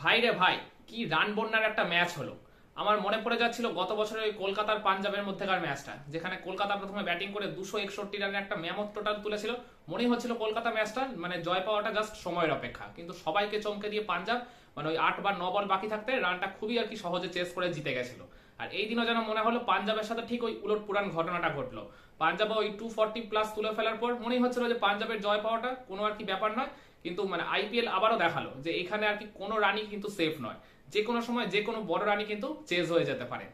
ভাই রে ভাই, কি রান বন্যার একটা ম্যাচ হলো। আমার মনে পড়ে যাচ্ছিল গত বছরের ওই কলকাতার পাঞ্জাবের মধ্যেকার ম্যাচটা, যেখানে কলকাতা প্রথমে ব্যাটিং করে দুশো একষট্টি রানের একটা ম্যামত টোটাল তুলেছিল। মনেই হচ্ছিল কলকাতা ম্যাচটা মানে জয় পাওয়াটা জাস্ট সময়ের অপেক্ষা। কিন্তু সবাইকে চমকে দিয়ে পাঞ্জাব মানে ওই আট বা ন বল বাকি থাকতে রানটা খুবই আর কি সহজে চেস করে জিতে গেছিল। আর এই দিনও যেন মনে হলো পাঞ্জাবের সাথে ঠিক ওই উলট পুরান ঘটনাটা ঘটলো। পাঞ্জাব ওই টু ফর্টি প্লাস তুলে ফেলার পর মনেই হচ্ছিল যে পাঞ্জাবের জয় পাওয়াটা কোনো আর কি ব্যাপার নয়। কিন্তু মানে আইপিএল আবারও দেখাল যে এখানে আর কি কোনো রানই কিন্তু সেফ নয়। যে কোনো সময় যে কোনো বড় রানই কিন্তু চেজ হয়ে যেতে পারে।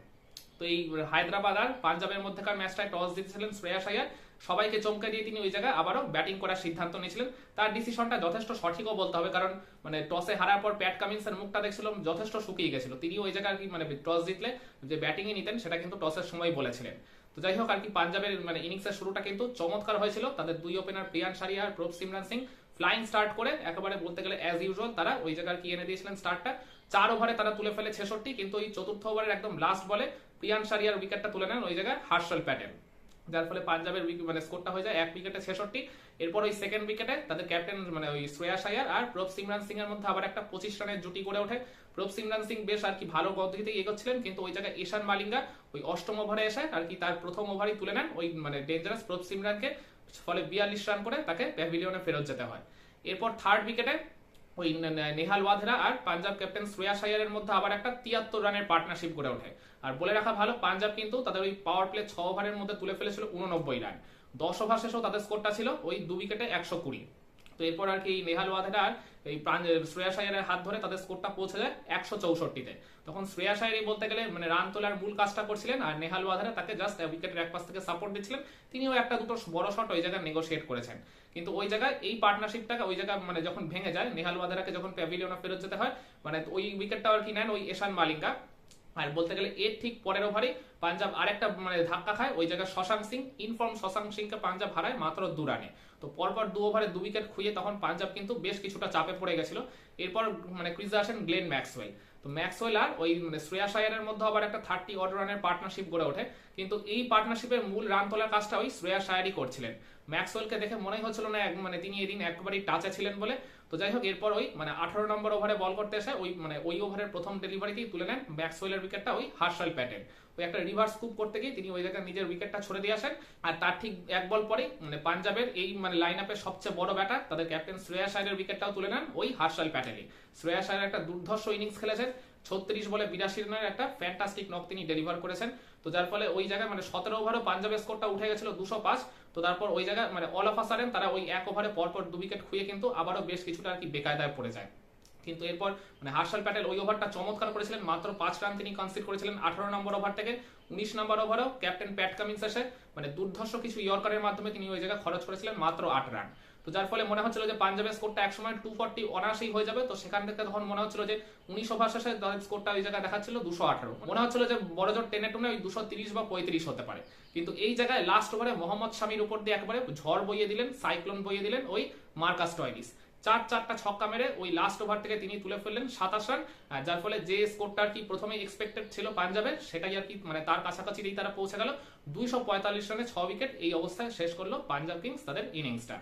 তো এই হায়দ্রাবাদ আর পাঞ্জাবের মধ্যেকার ম্যাচটায় টস জিতেছিলেন শ্রেয়াস আয়ার। সবাইকে চমকে দিয়ে তিনি ওই জায়গায় আবারও ব্যাটিং করার সিদ্ধান্ত নিয়েছিলেন। তার ডিসিশনটা যথেষ্ট সঠিকও বলতে হবে, কারণ মানে টসে হারার পর প্যাট কামিন্সের মুখটা দেখছিলাম, যথেষ্ট শুকিয়ে গেছিল। তিনি ওই জায়গায় আর কি মানে টস জিতলে যে ব্যাটিংয়ে নিতেন, সেটা কিন্তু টসের সময় বলেছিলেন। তো যাই হোক, আর কি পাঞ্জাবের মানে ইনিংসের শুরুটা কিন্তু চমৎকার হয়েছিল। তাদের দুই ওপেনার প্রিয়ান সারিয়া আর Prabhsimran Singh flying start করে, একেবারে বলতে গেলে অ্যাজ ইউজুয়াল তারা ওই জায়গায় কি এনে দিয়েছিলেন স্টার্টটা চার ওভারে তারা তুলে ফেলে ছেষট্টি, কিন্তু ওই চতুর্থ ওভারের একদম লাস্ট বলে প্রিয়ান সারিয়ার উইকেটটা তুলে নেন ওই জায়গায় হার্ষল প্যাটেল যার ফলে পাঞ্জাবের মানে স্কোরটা হয়ে যায় এক উইকেটে ছেষট্টি। এরপর ওই সেকেন্ড উইকেটে তাদের ক্যাপ্টেন মানে ওই শ্রেয়াস আয়ার আর প্রভ সিমরান সিং এর মধ্যে আবার একটা পঁচিশ রানের জুটি গড়ে ওঠে। প্রভ সিমরান সিং বেশ আর কি ভালো গতিতে এগোচ্ছিলেন, কিন্তু ওই জায়গায় ঈশান মালিঙ্গা ওই অষ্টম ওভারে এসে আর কি তার প্রথম ওভারই তুলে নেন ওই মানে ডেঞ্জারাস প্রভ সিমরানকে। ফলে বিয়াল্লিশ রান করে তাকে প্যাভিলিয়নে ফেরত যেতে হয়। এরপর থার্ড উইকেটে ওই নেহাল ওয়াধেরা আর পাঞ্জাব ক্যাপ্টেন শ্রেয়া সাইয়ারের মধ্যে আবার একটা তিয়াত্তর রানের পার্টনারশিপ গড়ে ওঠে। আর বলে রাখা ভালো, পাঞ্জাব কিন্তু তাদের ওই পাওয়ার প্লে ছ ওভারের মধ্যে তুলে ফেলেছিল উননব্বই রান। দশ ওভার শেষেও তাদের স্কোরটা ছিল ওই দু উইকেটে একশো কুড়ি। তো এরপর আর কি নেহাল ওয়াধেরা আর এই শ্রেয়াস আয়ারের হাত ধরে তাদের স্কোরটা পৌঁছে যায় একশো চৌষট্টিতে। তখন শ্রেয়াস আয়ারই বলতে গেলে মানে রান তোলার মূল কাজটা করছিলেন আর নেহাল ওয়াধেরা তাকে জাস্ট উইকেটের এক পাশ থেকে সাপোর্ট দিচ্ছিলেন। তিনিও একটা দুটো বড় শট ওই জায়গায় নেগোশিয়েট করেছেন। কিন্তু ওই জায়গায়, এই পার্টনারশিপটাকে ওই জায়গায় মানে যখন ভেঙে যায়, নেহাল ওয়াধেরাকে যখন প্যাভিলিয়নে ফেরত যেতে হয় মানে ওই উইকেটটা আর কি নেন ওই এশান মালিঙ্গা। আর বলতে গেলে এর ঠিক পরের ওভারে পাঞ্জাব আরেকটা মানে ধাক্কা খায়, ওই জায়গায় শশাঙ্ক সিং ইনফর্ম শশাঙ্ক সিংকে পাঞ্জাব হারায় মাত্র দু রানে তো পরপর দু ওভারে দু উইকেট খুঁজে তখন পাঞ্জাব কিন্তু বেশ কিছুটা চাপে পড়ে গেছিল। এরপর মানে ক্রিজে আসেন গ্লেন ম্যাক্সওয়েল। তো ম্যাক্সওয়েল আর ওই মানে শ্রেয়াস আয়ারের মধ্যে আবার একটা থার্টি অড রানের পার্টনারশিপ গড়ে ওঠে। কিন্তু এই পার্টনারশিপের মূল রান তোলার কাজটা ওই শ্রেয়া আয়ারই করছিলেন। ম্যাক্সওয়েলকে দেখে মনেই হচ্ছিল না মানে তিনি এদিন একবারই টাচে ছিলেন বলে। তো যাই হোক, এরপর ওই মানে আঠারো নম্বর ওভারে বল করতে এসে ওই মানে ওই ওভারের প্রথম ডেলিভারিতেই তুলে নেন ম্যাক্সওয়েলের উইকেটটা ওই হার্শাল প্যাটেল ওই একটা রিভার্স কুপ করতে গিয়ে তিনি ওই জায়গায় নিজের উইকেটটা ছড়ে দিয়ে আসেন। আর তার ঠিক এক বল পরেই মানে পাঞ্জাবের এই মানে লাইন আপের সবচেয়ে বড় ব্যাটার তাদের ক্যাপ্টেন শ্রেয়াস আয়ারের উইকেটটাও তুলে নেন ওই হার্শাল প্যাটেলই শ্রেয়াস আয়ার একটা দুর্ধর্ষ ইনিংস খেলেছেন, ছত্রিশ বলে বিরাশি রানের একটা ফ্যান্টাস্টিক নক তিনি ডেলিভার করেছেন। তো যার ফলে ওই জায়গায় মানে সতেরো ওভারও পাঞ্জাবের স্কোরটা উঠে গেছিল দুশো পাঁচ। তো তারপর ওই জায়গায় মানে অল অফ আসারেন তারা ওই এক ওভারে পরপর দু উইকেট খুঁয়ে কিন্তু আবারও বেশ কিছুটা আর কি বেকায়দায় পড়ে যায়। কিন্তু এরপর মানে হার্শাল প্যাটেল ওই ওভারটা চমৎকার করেছিলেন, মাত্র পাঁচ রান তিনি কনসিড করেছিলেন আঠারো নম্বর ওভার থেকে। উনিশ নম্বর ওভারও ক্যাপ্টেন প্যাট কামিন্স এসে মানে দুর্ধর্ষ কিছু ইয়র্কারের মাধ্যমে তিনি ওই জায়গায় খরচ করেছিলেন, মাত্র আট রান তো যার ফলে মনে হচ্ছিল যে পাঞ্জাবের স্কোরটা একসময় টু ফর্টি অনায়াসেই হয়ে যাবে। তো সেখান থেকে তখন মনে হচ্ছিল যে উনিশ ওভার শেষে তাদের স্কোরটা ওই জায়গায় দেখাচ্ছিল দুশো আঠারো। মনে হচ্ছিল যে বড় জোর টেনে টুনে ওই দুশো তিরিশ বা পঁয়ত্রিশ হতে পারে। কিন্তু এই জায়গায় লাস্ট ওভারে মোহাম্মদ শামির উপর দিয়ে একবারে ঝড় বইয়ে দিলেন সাইক্লোন বইয়ে দিলেন ওই মার্কাস টয়নিস। চার চারটা ছক্কা মেরে ওই লাস্ট ওভার থেকে তিনি তুলে ফেললেন সাতাশ রান। যার ফলে যে স্কোরটা আর কি প্রথমে এক্সপেক্টেড ছিল পাঞ্জাবের, সেটাই আর কি মানে তার কাছাকাছি তারা পৌঁছে গেল। দুইশো পঁয়তাল্লিশ রানে ছ উইকেট এই অবস্থায় শেষ করল পাঞ্জাব কিংস তাদের ইনিংসটা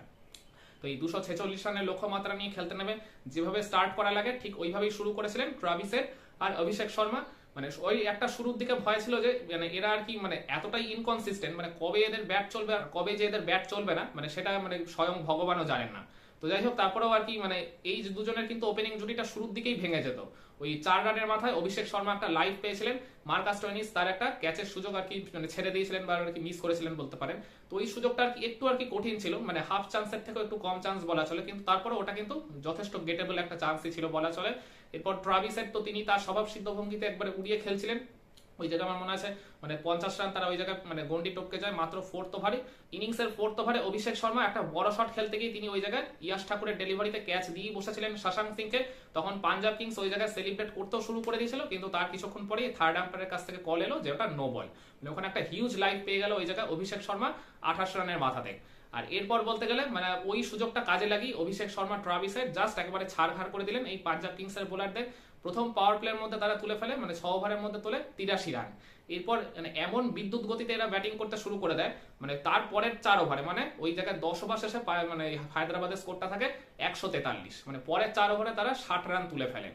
তো এই দুশো ছেচল্লিশ রানের লক্ষ্যমাত্রা নিয়ে খেলতে নেবে। যেভাবে স্টার্ট করা লাগে, ঠিক ওইভাবেই শুরু করেছিলেন ট্রাভিসের আর অভিষেক শর্মা। মানে ওই একটা শুরুর দিকে ভয় ছিল যে মানে এরা আর কি মানে এতটাই ইনকনসিস্টেন্ট মানে কবে এদের ব্যাট চলবে আর কবে যে এদের ব্যাট চলবে না মানে সেটা মানে স্বয়ং ভগবানও জানেন না। তো যাই হোক, তারপরেও আর কি মানে এই দুজনের কিন্তু ওপেনিং জুটিটা শুরুর দিকেই ভেঙে যেত। ওই চার রানের মাথায় অভিষেক শর্মা একটা লাইভ পেয়েছিলেন। মার্কাস টয়নিস তার একটা ক্যাচের সুযোগ আর কি মানে ছেড়ে দিয়েছিলেন বা আর কি মিস করেছিলেন বলতে পারেন। তো ওই সুযোগটা আর কি একটু আর কি কঠিন ছিল মানে হাফ চান্সের থেকে একটু কম চান্স বলা চলে, কিন্তু তারপরে ওটা কিন্তু যথেষ্ট গেটেবল একটা চান্সই ছিল বলা চলে। এরপর ট্রাভিসের তো তিনি তার স্বভাব সিদ্ধ ভঙ্গিতে একবারে উড়িয়ে খেলছিলেন। ওই জায়গায় আমার মনে আছে মানে পঞ্চাশ রান তারা ওই জায়গায় মানে গন্ডি টপকে যায়, মাত্র ফোর্থ ওভারে ইনিংসের ফোর্থ ওভারে অভিষেক শর্মা একটা বড় শট খেলতে গিয়ে তিনি ওই জায়গায় ইয়াশ ঠাকুরের ডেলিভারিতে ক্যাচ দিয়ে বসেছিলেন শশাঙ্ক সিংকে। তখন পাঞ্জাব কিংস ওই জায়গায় সেলিব্রেট করতেও শুরু করে দিয়েছিল, কিন্তু তার কিছুক্ষণ পরেই থার্ড আম্পায়ারের কাছ থেকে কল এলো যে ওটা নো বল মানে ওখানে একটা হিউজ লাইভ পেয়ে গেল ওই জায়গায় অভিষেক শর্মা আঠাশ রানের মাথাতে। আর এরপর বলতে গেলে মানে ওই সুযোগটা কাজে লাগিয়ে অভিষেক শর্মা ট্রাভিসের জাস্ট একেবারে ছাড়ঘাড় করে দিলেন এই পাঞ্জাব কিংসের বোলারদের প্রথম পাওয়ার প্লের মধ্যে তারা তুলে ফেলে মানে ছ ওভারের মধ্যে তোলে তিরাশি রান এরপর মানে এমন বিদ্যুৎ গতিতে এরা ব্যাটিং করতে শুরু করে দেয় মানে তারপরের চার ওভারে মানে ওই জায়গায় দশ ওভার শেষে মানে হায়দ্রাবাদের স্কোরটা থাকে একশো তেতাল্লিশ। মানে পরের চার ওভারে তারা ষাট রান তুলে ফেলে।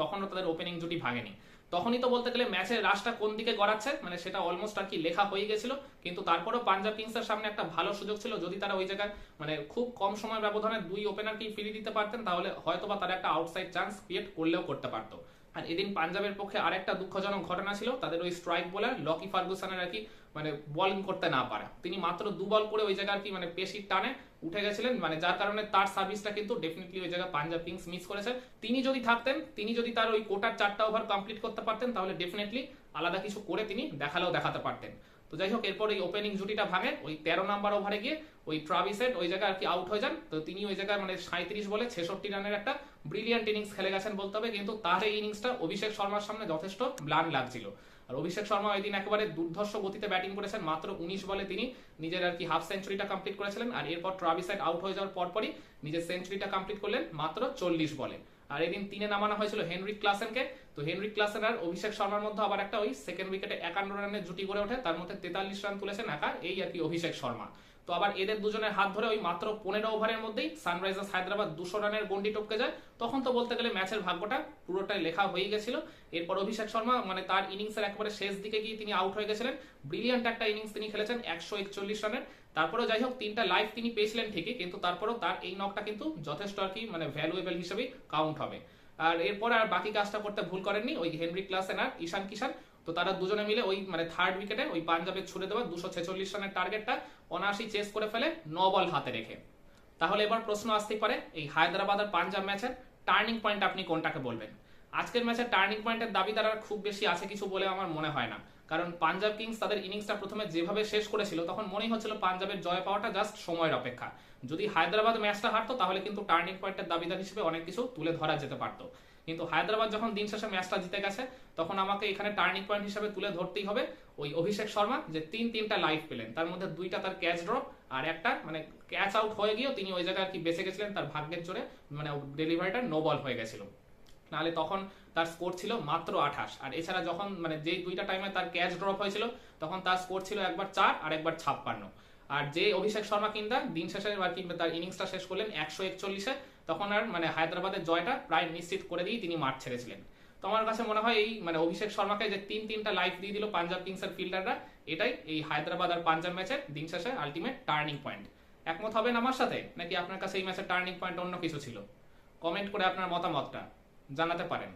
তখনও তাদের ওপেনিং জুটি ভাঙেনি। তখনই তো বলতে গেলে ম্যাচের রাশটা কোন দিকে গড়াচ্ছে? মানে সেটা অলমোস্ট আর কি লেখা হয়ে গেছিল। কিন্তু তারপরেও পাঞ্জাব কিংসের সামনে একটা ভালো সুযোগ ছিল, যদি তারা ওই জায়গায় মানে খুব কম সময় ব্যবধানে দুই ওপেনারকেই ফিরিয়ে দিতে পারতেন, তাহলে হয়তো বা তারা একটা আউটসাইড চান্স ক্রিয়েট করলেও করতে পারতো। আর এদিন পাঞ্জাবের পক্ষে আরেকটা দুঃখজনক ঘটনা ছিল, তাদের ওই স্ট্রাইক বোলার লকি ফার্গুসনের আর কি মানে বলিং করতে না পারা। তিনি মাত্র দু বল করে ওই জায়গায় আর কি মানে পেশির টানে উঠে গেছিলেন মানে যার কারণে তার সার্ভিসটা কিন্তু ডেফিনেটলি ওই জায়গায় পাঞ্জাব কিংস মিস করেছে। তিনি যদি থাকতেন, তিনি যদি তার ওই কোটার চারটা ওভার কমপ্লিট করতে পারতেন, তাহলে ডেফিনেটলি আলাদা কিছু করে তিনি দেখালেও দেখাতে পারতেন। তো যাই হোক, এরপর এই ওপেনিং জুটিটা ভাঙে। ওই তেরো নাম্বার ওভারে গিয়ে ওই ট্রাভিসেট ওই জায়গায় আর কি আউট হয়ে যান। তো তিনি ওই জায়গায় মানে সাঁত্রিশ বলে ছেষট্টি রানের একটা ব্রিলিয়ান্ট ইনিংস খেলে গেছেন বলতে হবে। কিন্তু তার এই ইনিংসটা অভিষেক শর্মার সামনে যথেষ্ট ব্লান লাগছিল। আর অভিষেক শর্মা ওই দিন একেবারে দুর্ধর্ষ গতিতে ব্যাটিং করেছেন। মাত্র উনিশ বলে তিনি নিজের আর কি হাফ সেঞ্চুরিটা কমপ্লিট করেছিলেন। আর এরপর ট্রাভিসাইড আউট হয়ে যাওয়ার পরপরই নিজের সেঞ্চুরিটা কমপ্লিট করলেন মাত্র চল্লিশ বলে। আর এদিন তিনে নামানো হয়েছিল হেনরিক ক্লাসেনকে। তো হেনরিক ক্লাসেন আর অভিষেক শর্মার মধ্যে আবার একটা ওই সেকেন্ড উইকেটে একান্ন রানের জুটি গড়ে ওঠে, তার মধ্যে তেতাল্লিশ রান তুলেছেন একা, এই আর কি অভিষেক শর্মা। তো আবার এদের দুজনের হাত ধরে ওই মাত্র পনেরো ওভারের মধ্যেই সানরাইজার্স হায়দ্রাবাদ দুশো রানের গন্ডি টপকে যায়। তখন তো বলতে গেলে ম্যাচের ভাগ্যটা পুরোটাই লেখা হয়ে গেছিল। এরপর অভিষেক শর্মা মানে তার ইনিংসের একেবারে শেষ দিকে গিয়ে তিনি আউট হয়ে গেছিলেন। ব্রিলিয়ান্ট একটা ইনিংস তিনি খেলেছেন, একশো একচল্লিশ রানের। তারপরেও যাই হোক, তিনটা লাইফ তিনি পেয়েছিলেন ঠিকই, কিন্তু তারপরেও তার এই নকটা কিন্তু যথেষ্ট আর কি মানে ভ্যালুয়েবল হিসেবেই কাউন্ট হবে। আর এরপরে আর বাকি কাজটা করতে ভুল করেননি ওই হেনরি ক্লাসেন আর ঈশান কিষান তো তারা দুজনে মিলে ওই মানে থার্ড উইকেটে ওই পাঞ্জাবে ছুড়ে দেওয়া দুশো ছেচল্লিশ রানের টার্গেটটা অনায়াসি চেস করে ফেলে ন বল হাতে রেখে। তাহলে এবার প্রশ্ন আসতেই পারে, এই হায়দ্রাবাদ আর পাঞ্জাব ম্যাচের টার্নিং পয়েন্ট আপনি কোনটাকে বলবেন? আজকের ম্যাচের টার্নিং পয়েন্টের দাবিদার আর খুব বেশি আছে কিছু বলে আমার মনে হয় না। কারণ পাঞ্জাব কিংস তাদের ইনিংসটা প্রথমে যেভাবে শেষ করেছিল, তখন মনেই হচ্ছিল পাঞ্জাবের জয় পাওয়াটা জাস্ট সময়ের অপেক্ষা। যদি হায়দ্রাবাদ ম্যাচটা হারতো, তাহলে কিন্তু টার্নিং পয়েন্টের দাবিদার হিসেবে অনেক কিছু তুলে ধরা যেতে পারতো। কিন্তু হায়দ্রাবাদ যখন দিন শেষে ম্যাচটা জিতে গেছে, তখন আমাকে এখানে টার্নিং পয়েন্ট হিসেবে তুলে ধরতেই হবে ওই অভিষেক শর্মা যে তিন তিনটা লাইফ পেলেন। তার মধ্যে দুইটা তার ক্যাচ ড্রপ আর একটা মানে ক্যাচ আউট হয়ে গিয়েও তিনি ওই জায়গায় আর কি বেঁচে গেছিলেন, তার ভাগ্যের জোরে মানে ডেলিভারিটা নো বল হয়ে গেছিল। নাহলে তখন তার স্কোর ছিল মাত্র আঠাশ। আর এছাড়া যখন মানে যেই দুইটা টাইমে তার ক্যাচ ড্রপ হয়েছিল, তখন তার স্কোর ছিল একবার চার আর একবার ছাপ্পান্ন। আর যে অভিষেক শর্মা কিংবা দিন শেষে আর কি তার ইনিংসটা শেষ করলেন একশো একচল্লিশে, তখন আর মানে হায়দ্রাবাদের জয়টা প্রায় নিশ্চিত করে দিয়েই তিনি মাঠ ছেড়েছিলেন। তো আমার কাছে মনে হয় এই মানে অভিষেক শর্মাকে যে তিন তিনটা লাইফ দিয়ে দিল পাঞ্জাব কিংসের ফিল্ডাররা এটাই এই হায়দ্রাবাদ আর পাঞ্জাব ম্যাচের দিন শেষে আলটিমেট টার্নিং পয়েন্ট একমত হবেন আমার সাথে? নাকি আপনার কাছে এই ম্যাচের টার্নিং পয়েন্ট অন্য কিছু ছিল? কমেন্ট করে আপনার মতামতটা। জানাতে পারেন।